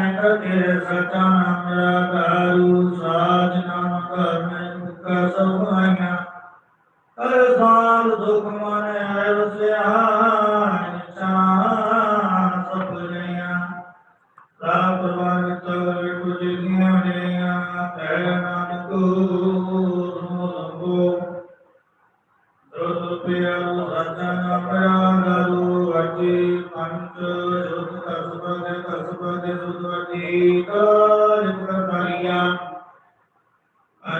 ਨਾਨਕ ਤੇਰੇ ਰਾਗਾਰੂ ਸਾਜ ਨਾਮ ਕਰਮੈ ਮੁਕਾ ਸਭਾਈਆਂ ਹਰ ਸਾਲ ਦੁਖ ਮਨ ਹੈ ਵਸਿਆ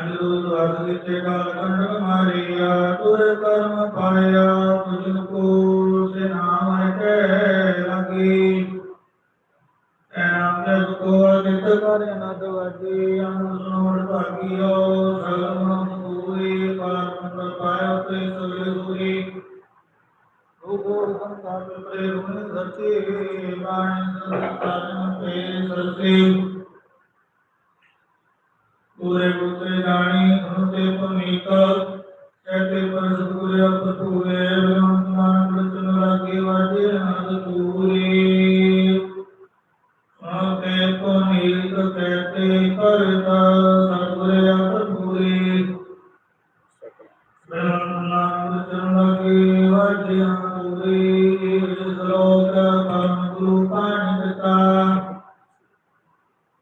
ਅਨੁਰੂਧ ਵਸ ਵਿਚੇ ਕਾਲ ਕੰਡ ਮਾਰਿਆ ਤੁਰ ਕਰਮ ਪਾਇਆ ਤੁਝ ਕੋ ਸੇ ਨਾਮ ਕੇ ਲਗੀ ਐਨਾਮ ਕੋ ਨਿਤ ਕਰ ਨਦ ਵਜੀ ਅਨੁ ਭਾਗਿਓ ਸਗਮ ਪੂਰੀ ਪਾਰਮ ਪਾਇਆ ਤੇ ਸਵੇ ਰੂਪੋਰ ਸੰਸਾਰ ਪ੍ਰੇਮ ਧਰਤੀ ਬਾਣੀ ਸੰਸਾਰ ਪੇ ਸਰਤੀ ਪੂਰੇ ਪੁੱਤਰੇ ਜਾਣੀ ਅਨੁਤੇ ਪਮੀਕ ਕਹਤੇ ਪਰ ਸਤਿਗੁਰੇ ਅਪਤੂਰੇ ਬ੍ਰਹਮਾਨ ਬਚਨ ਲਾਗੇ ਵਾਜੇ ਅਨੰਦ ਪੂਰੀ ਆਤੇ ਪਮੀਕ ਕਹਤੇ ਕਰਤਾ ਸਤਿਗੁਰੇ ਅਪਤੂਰੇ ਬ੍ਰਹਮਾਨ ਬਚਨ ਲਾਗੇ ਵਾਜੇ ਅਨੰਦ ਪੂਰੀ ਸ਼ਲੋਕ ਪਰਮ ਗੁਰੂ ਪਾਣੀ ਦਿੱਤਾ।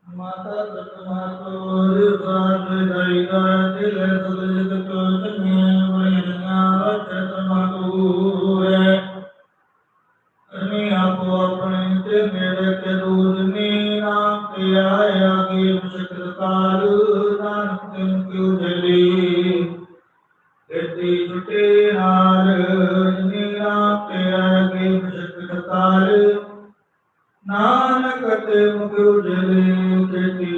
ਮਾਤਾ ਸਤਮਾਤੋ ਸਾਧ ਜਾਈਦਾ ਦਿਲ ਸੁਲਿਤ ਤੇ ਮੇਰੇ ਕੇ ਮੁਸ਼ਕਲ ਨਾਨਕ ਤਿਨ ਕਿਉ ਜਲੀ ਤੇ